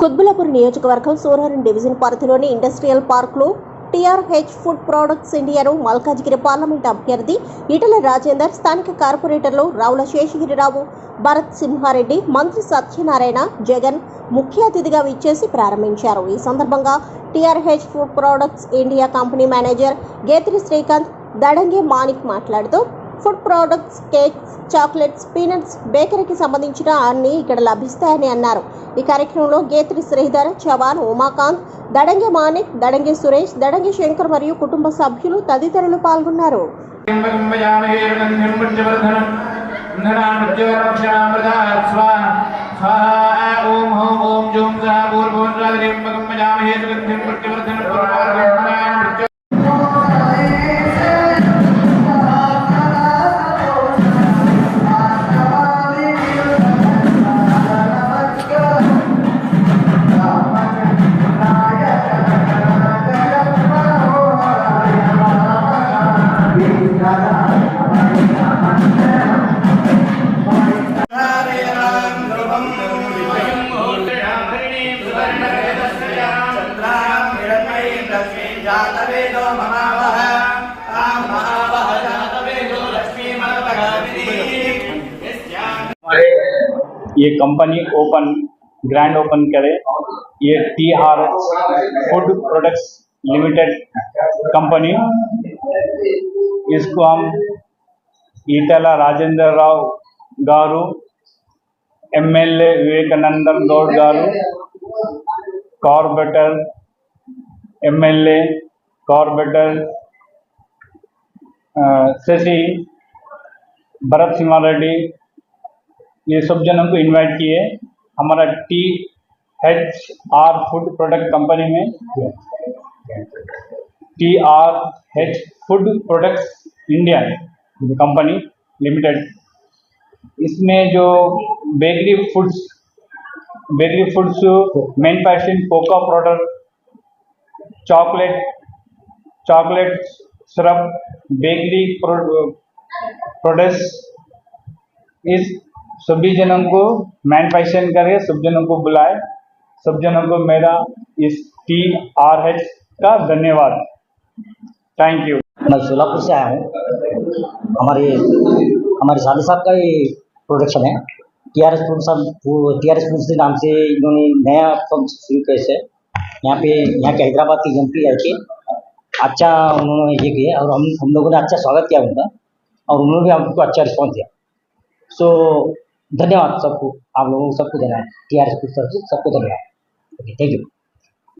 కుత్బులాపూర్ నియోజకవర్గం సూరారం డివిజన్ పరిధిలోని ఇండస్ట్రియల్ పార్క్లో టీఆర్హెచ్ ఫుడ్ ప్రొడక్ట్స్ ఇండియాను మల్కాజిగిరి పార్లమెంట్ అభ్యర్థి ఇటల రాజేందర్ స్థానిక కార్పొరేటర్లు రావుల శేషగిరిరావు భరత్ సింహారెడ్డి మంత్రి సత్యనారాయణ జగన్ ముఖ్య అతిథిగా విచ్చేసి ప్రారంభించారు. ఈ సందర్భంగా TRH food products India company manager Gethri Srikanth Dadangi Manik మాట్లాడుతూ food products cakes chocolates peanuts బేకరీకి సంబంధించిన అన్ని ఇక్కడ లభిస్తాయని అన్నారు. ఈ కార్యక్రమంలో గేత్రి శ్రీధర్ చవాన్ ఉమాకాంత్ దడంగి మాణిక్ దడంగి సురేష్ దడంగి శంకర్ మరియు కుటుంబ సభ్యులు తదితరులు పాల్గొన్నారు. స్వాహ ఓం ఓం జూం जातवेदो ममावह तां महावह जातवेदो लक्ष्मीमनपगामिनी हमारे ये कंपनी ओपन ग्रैंड ओपन करे ये T R food products limited company इसको हम ఈటల రాజేంద్రరావు గారు ఎమ్మెల్యే వివేకానందం గౌడ్ గారు కార్పొరేటర్ एमएलए अ, शशि भरत सिंह रेड्डी ये सब जन हमको इनवाइट किए। हमारा T H R food product company में T R H food products India company limited इसमें जो bakery foods bakery foods manufacturing cocoa product chocolate chocolate syrup, bakery products इस सभी जनों को मैन्युफैक्चरिंग करे सब जनों को बुलाए। सब जनों को मेरा इस टी आर एच का धन्यवाद। थैंक यू मैं सोलापुर से आया हूँ। हमारे हमारे साले साहब का ये प्रोडक्शन है। टी आर एस साहब टी आर एस के नाम से इन्होंने नया फर्म शुरू किया है। यहाँ पे, यहाँ के हैदराबाद की एजेंसी आई कि अच्छा उन्होंने ये किया और हम हम लोगों ने अच्छा स्वागत किया उनका और उन्होंने भी हमको अच्छा रिस्पॉन्स दिया। सो धन्यवाद सबको आप लोगों को सबको धन्यवाद टी आर एस सबको धन्यवाद। Okay thank you